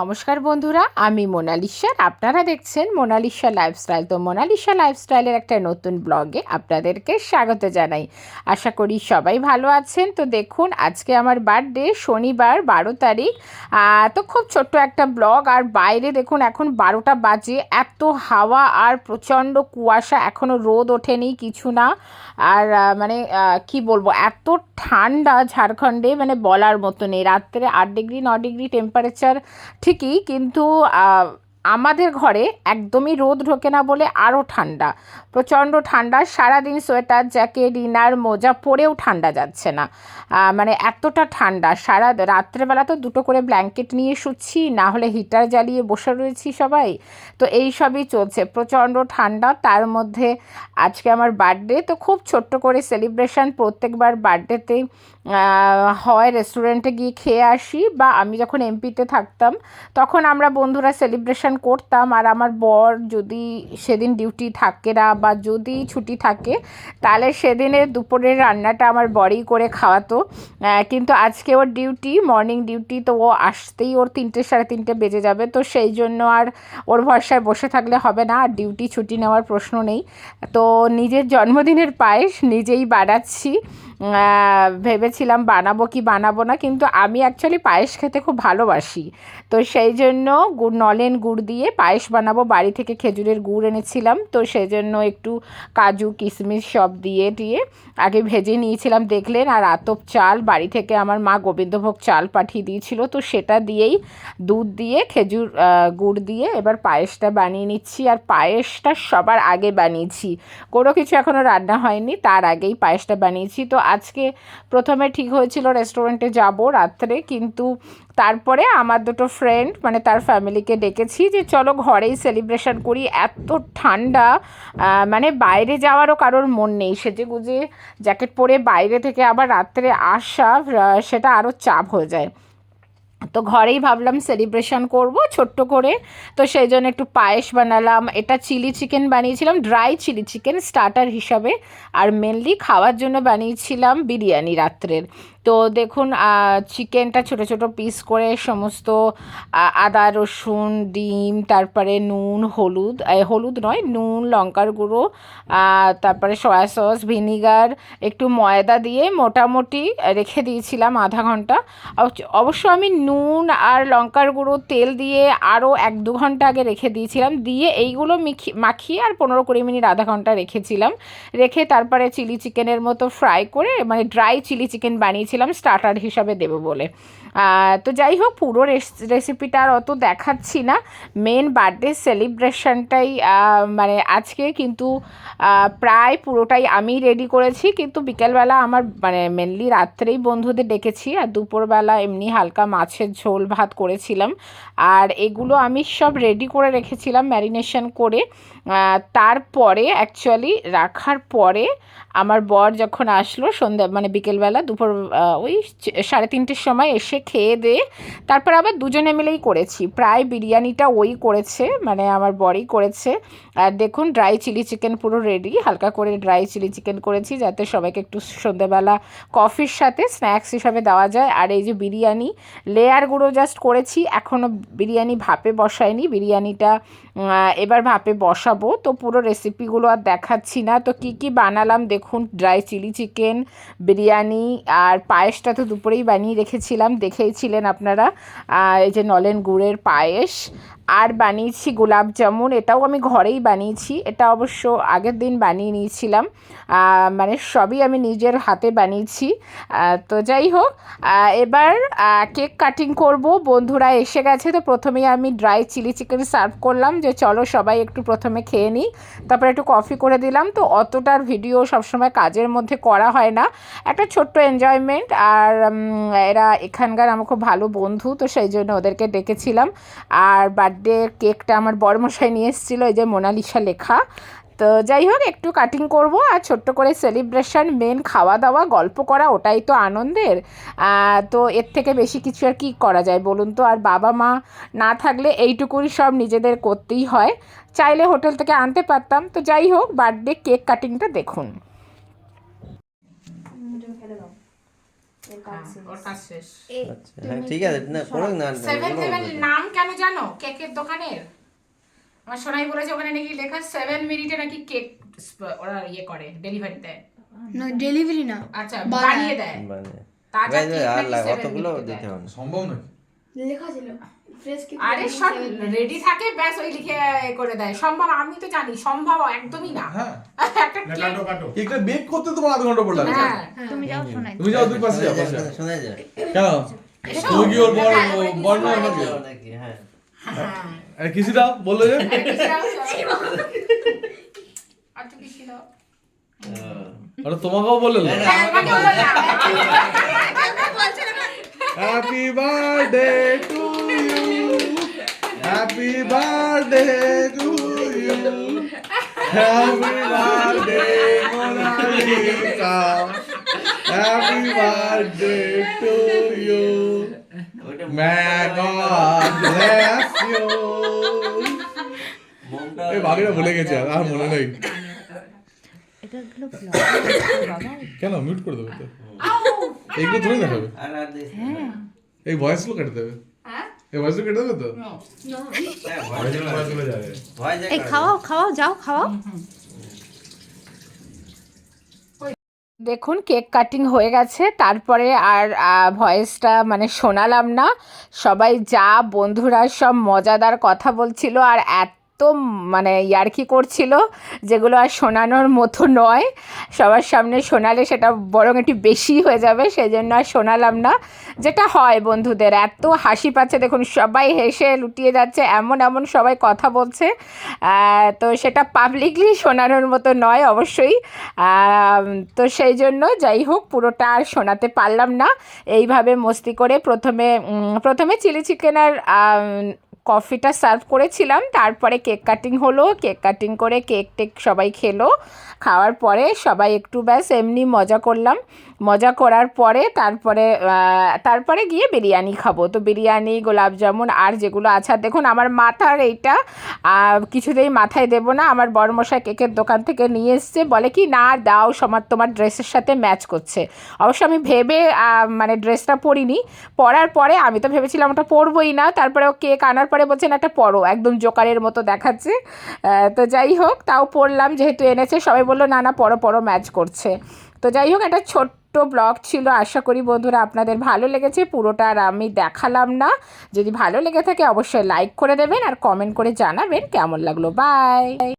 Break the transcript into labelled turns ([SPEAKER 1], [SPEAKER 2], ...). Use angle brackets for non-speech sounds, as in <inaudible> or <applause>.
[SPEAKER 1] নমস্কার বন্ধুরা, আমি মোনালিসা আপনারা দেখছেন মোনালিসা লাইফস্টাইল। তো মোনালিসা লাইফস্টাইলের একটা নতুন ব্লগে আপনাদেরকে স্বাগত জানাই। আশা করি সবাই ভালো আছেন। তো দেখুন, আজকে আমার বার্থডে, শনিবার, বারো তারিখ। তো খুব ছোট্ট একটা ব্লগ। আর বাইরে দেখুন, এখন বারোটা বাজে। এত হাওয়া আর প্রচণ্ড কুয়াশা। এখনও রোদ ওঠেনি, কিছু না। আর মানে কি বলব, এত ঠান্ডা ঝাড়খণ্ডে মানে বলার মতো নেই। রাত্রে আট ডিগ্রি, ন ডিগ্রি টেম্পারেচার ঠিকই কিন্তু আমাদের ঘরে একদমই রোদ ঢোকে না বলে আরও ঠান্ডা। প্রচণ্ড ঠান্ডা, সারাদিন সোয়েটার, জ্যাকেট ইনার মোজা পরেও ঠান্ডা যাচ্ছে না। মানে এতটা ঠান্ডা, সারা রাত্রেবেলা তো দুটো করে ব্ল্যাঙ্কেট নিয়ে শুচ্ছি, না হলে হিটার জ্বালিয়ে বসে রয়েছি সবাই। তো এই সবই চলছে, প্রচণ্ড ঠান্ডা, তার মধ্যে আজকে আমার বার্থডে, তো খুব ছোট্ট করে সেলিব্রেশন, প্রত্যেকবার বার্থডেতে হয় রেস্টুরেন্টে গিয়ে খেয়ে আসি, বা আমি যখন এমপিতে থাকতাম, তখন আমরা বন্ধুরা সেলিব্রেশন করতাম। আর আমার বর যদি সেদিন ডিউটি থাকে না বা যদি ছুটি থাকে তাহলে সেদিনে দুপুরের রান্নাটা আমার বরই করে খাওয়াতো। কিন্তু আজকে ওর ডিউটি মর্নিং ডিউটি তো ও আসতেই ওর তিনটে সাড়ে তিনটে বেজে যাবে। তো সেই জন্য আর ওর ভরসায় বসে থাকলে হবে না। আর ডিউটি ছুটি নেওয়ার প্রশ্ন নেই। তো নিজের জন্মদিনের পায়েস নিজেই বানাচ্ছি। আহ, ভেবেছিলাম বানাবো কি বানাবো না, কিন্তু আমি অ্যাকচুয়ালি পায়েস খেতে খুব ভালোবাসি। তো সেই জন্য গুড় নলেন গুড় দিয়ে পায়েস বানাবো, বাড়ি থেকে খেজুরের গুড় এনেছিলাম, তো সেই জন্য একটু কাজু, কিশমিশ সব দিয়ে দিয়ে আগে ভেজে নিয়েছিলাম, দেখলেন আর আতপ চাল, বাড়ি থেকে আমার মা গোবিন্দভোগ চাল পাঠিয়ে দিয়েছিল, তো সেটা দিয়েই দুধ দিয়ে, খেজুর গুড় দিয়ে এবার পায়েসটা বানিয়ে নিচ্ছি, আর পায়েসটা সবার আগে বানিয়েছি। কোনো কিছু এখনও রান্না হয়নি, তার আগেই পায়েসটা বানিয়েছি, তো আজকে প্রথমে ঠিক হয়েছিল রেস্টুরেন্টে যাব রাত্রে, কিন্তু তারপরে আমার দুটো ফ্রেন্ড মানে তার ফ্যামিলিকে ডেকেছি যে চলো ঘরেই সেলিব্রেশন করি। এত ঠান্ডা মানে বাইরে যাওয়ারও কারোর মন নেই। সেজে গুজে জ্যাকেট পরে বাইরে থেকে আবার রাত্রে আসা সেটা আরও চাপ হয়ে যায়। তো ঘরেই ভাবলাম সেলিব্রেশন করব, ছোট্ট করে। তো সেই জন্য একটু পায়েস বানালাম, এটা চিলি চিকেন বানিয়েছিলাম ড্রাই চিলি চিকেন স্টার্টার হিসাবে। আর মেনলি খাওয়ার জন্য বানিয়েছিলাম বিরিয়ানি রাত্রের। তো দেখুন চিকেনটা ছোট ছোট পিস করে সমস্ত আদা, রসুন, ডিম, তারপরে নুন, হলুদ হলুদ নয়, নুন, লঙ্কার গুঁড়ো তারপরে সয়া সস ভিনিগার একটু ময়দা দিয়ে মোটামুটি রেখে দিয়েছিলাম আধা ঘণ্টা। অবশ্য- আমি নুন আর লঙ্কার গুঁড়ো, তেল দিয়ে আরও এক দু ঘণ্টা আগে রেখে দিয়েছিলাম। দিয়ে এইগুলো মিখি- মাখিয়ে আর পনেরো কুড়ি মিনিট আধা ঘণ্টা রেখেছিলাম। রেখে তারপরে চিলি চিকেনের মতো ফ্রাই করে মানে ড্রাই চিলি চিকেন বানিয়েছিলাম স্টার্টার হিসাবে দেবো বলে। তো যাই হোক, পুরো রেস- রেসিপিটা আর অত দেখাচ্ছি না। মেন বার্থডে সেলিব্রেশনটাই মানে আজকে কিন্তু প্রায় পুরোটাই আমি রেডি করেছি। কিন্তু বিকেলবেলা আমার মানে মেনলি রাত্রেই বন্ধুদের ডেকেছি আর দুপুরবেলা এমনি হালকা মাছের ঝোল ভাত করেছিলাম। আর এগুলো আমি সব রেডি করে রেখেছিলাম ম্যারিনেশন করে। তারপরে অ্যাকচুয়ালি রাখার পরে আমার বর যখন আসলো সন্ধ্যা মানে বিকেলবেলা দুপুর ওই সাড়ে তিনটের সময় এসে খেয়ে দিয়ে তারপর আবার দুজনে মিলেই করেছি। প্রায় বিরিয়ানিটা ওই করেছে মানে আমার বরই করেছে। আর দেখুন ড্রাই চিলি চিকেন পুরো রেডি হালকা করে ড্রাই চিলি চিকেন করেছি, যাতে সবাইকে একটু সন্ধ্যেবেলা কফির সাথে স্ন্যাক্স হিসাবে দেওয়া যায়। আর এই যে বিরিয়ানি লেয়ারগুলো জাস্ট করেছি। এখনও বিরিয়ানি ভাপে বসায়নি। বিরিয়ানিটা এবার ভাপে বসাবো। তো পুরো রেসিপিগুলো আর দেখাচ্ছি না। তো কি কি বানালাম দেখুন ড্রাই চিলি চিকেন বিরিয়ানি, আর পায়েসটা তো দুপুরেই বানিয়ে রেখেছিলাম দেখেইছিলেন আপনারা। এই যে নলেন গুড়ের পায়েস আর বানিয়েছি গোলাপ জামুন। এটাও আমি ঘরেই বানিয়েছি। এটা অবশ্য আগের দিন বানিয়ে নিয়েছিলাম। মানে সবই আমি নিজের হাতে বানিয়েছি। তো যাই হোক এবার কেক কাটিং করব। বন্ধুরা এসে গেছে তো প্রথমেই আমি ড্রাই চিলি চিকেন সার্ভ করলাম। যে চলো সবাই একটু প্রথমে খেয়ে নিই। তারপরে একটু কফি করে দিলাম। তো অতটার ভিডিও সবসময় কাজের মধ্যে করা হয় না। একটা ছোট্ট এনজয়মেন্ট আর এরা এখানকার আমার খুব ভালো বন্ধু, তো সেই জন্য ওদেরকে ডেকেছিলাম। আর বার্থডে কেকটা আমার বড়মশাই নিয়ে এসেছিল, এই যে মোনালিসা লেখা। তো যাই হোক, একটু কাটিং করব আর ছোট্ট করে সেলিব্রেশন মেন খাওয়া দাওয়া গল্প করা, ওটাই তো আনন্দের। তো এর থেকে বেশি কিছু আর কি করা যায় বলুন তো? আর বাবা মা না থাকলে এইটুকুই সব নিজেদের করতেই হয়। চাইলে হোটেল থেকে আনতে পারতাম। তো যাই হোক বার্থডে কেক কাটিংটা দেখুন
[SPEAKER 2] ওর কাজ শেষ
[SPEAKER 3] আচ্ছা হ্যাঁ ঠিক আছে না করুক না
[SPEAKER 1] সেভেন
[SPEAKER 3] কোনো
[SPEAKER 1] হেভেন
[SPEAKER 3] অসুবিধা নেই।
[SPEAKER 1] নাম কেন জানো? কেকের দোকানের। আমার সোনাই বলেছে ওখানে নাকি লেখা সেভেন মিনিটে নাকি কেক ওরা ইয়ে করে ডেলিভারি দেয়।
[SPEAKER 2] না ডেলিভারি না
[SPEAKER 1] আচ্ছা
[SPEAKER 2] বানায়।
[SPEAKER 1] দেয়।
[SPEAKER 3] মানে
[SPEAKER 1] তাজা কেক নাকি
[SPEAKER 4] সম্ভব নাকি?
[SPEAKER 2] লেখা ছিল। ফ্রেশ
[SPEAKER 1] আরে সব রেডি থাকে ব্যাস ওই লিখে করে দেয়। সম্ভব আমি তো জানি সম্ভব একদমই না।
[SPEAKER 4] হ্যাঁ। <laughs>
[SPEAKER 1] একটা
[SPEAKER 4] বেক করতে তোমার আধ ঘণ্টা পর লাগে
[SPEAKER 1] হ্যাঁ।
[SPEAKER 5] তুমি যাও শোনাই
[SPEAKER 4] তুমি যাও দুই পাশে যাও পাশে কেন? তুমি কি ওর বড়
[SPEAKER 1] হ্যাঁ,
[SPEAKER 4] বড় নয় নাকি?
[SPEAKER 3] নাকি হ্যাঁ।
[SPEAKER 1] হ্যাঁ।
[SPEAKER 4] আরে কিসি দাও বলল যে?
[SPEAKER 1] আরে কিছু দাও, চলো। আর একটু বেশি দাও।
[SPEAKER 4] আরে তোমাকেও বলল।
[SPEAKER 3] না, না,
[SPEAKER 1] হ্যাঁ, আমাকে বলো না।
[SPEAKER 4] Happy birthday to you happy birthday to you happy birthday Monalisa happy birthday to you God bless you.
[SPEAKER 3] মোমটা
[SPEAKER 4] এই বাকিটা ভুলে গেছে আর আর মনে নেই। কেন মিউট করে দেবে তো? এইগুলো ধরে দেখাবে?
[SPEAKER 5] হ্যাঁ।
[SPEAKER 4] এই ভয়েসগুলো কেটে দেবে
[SPEAKER 1] হ্যাঁ?
[SPEAKER 4] এই ভয়েসগুলো কেটে দেবে তো?
[SPEAKER 3] হ্যাঁ ভয় যায় ভয় যায়
[SPEAKER 5] এই খাওয়াও খাওয়াও যাও খাওয়াও।
[SPEAKER 1] দেখুন কেক কাটিং হয়ে গেছে তারপরে আর ভয়েসটা মানে শোনালাম না। সবাই যা বন্ধুরা সব মজাদার কথা বলছিল আর এত মানে ইয়ার্কি করছিল, যেগুলো আর শোনানোর মতো নয়। সবার সামনে শোনালে সেটা বরং একটু বেশি হয়ে যাবে সেই জন্য আর শোনালাম না। যেটা হয় বন্ধুদের, এত হাসি পাচ্ছে, দেখুন সবাই হেসে লুটিয়ে যাচ্ছে, এমন এমন সবাই কথা বলছে। তো সেটা পাবলিকলি শোনানোর মতো নয় অবশ্যই। তো সেই জন্য যাই হোক, পুরোটা আর শোনাতে পারলাম না। এইভাবে মস্তি করে প্রথমে প্রথমে চিলি চিকেন আর কফিটা সার্ভ করেছিলাম, তারপরে কেক কাটিং হলো, কেক কাটিং করে কেক টেক সবাই খেলো। খাওয়ার পরে সবাই একটু ব্যাস এমনি মজা করলাম। মজা করার পরে তারপরে তারপরে গিয়ে বিরিয়ানি খাব। তো বিরিয়ানি, গোলাপ জামুন আর যেগুলো আছে দেখুন আমার মাথার এইটা কিছুতেই মাথায় দেবো না। আমার বড়মশাই কেকের দোকান থেকে নিয়ে এসছে। বলে কি, না, দাও, সমার, তোমার ড্রেসের সাথে ম্যাচ করছে। অবশ্য আমি ভেবে মানে ড্রেসটা পরিনি। পরার পরে আমি তো ভেবেছিলাম ওটা পরবই না। তারপরে ও কেক আনার পরে বলছেন একটা পরো, একদম জোকারের মতো দেখাচ্ছে। তো যাই হোক, তাও পড়লাম, যেহেতু এনেছে, সবাই বলল, না না, পরো পরো, ম্যাচ করছে। তো যাই হোক, একটা ছোট্ট ব্লগ ছিল, আশা করি বন্ধুরা আপনাদের ভালো লেগেছে, পুরোটা আর আমি দেখালাম না। যদি ভালো লেগে থাকে, অবশ্যই লাইক করে দেবেন আর কমেন্ট করে জানাবেন, কেমন লাগল, বাই!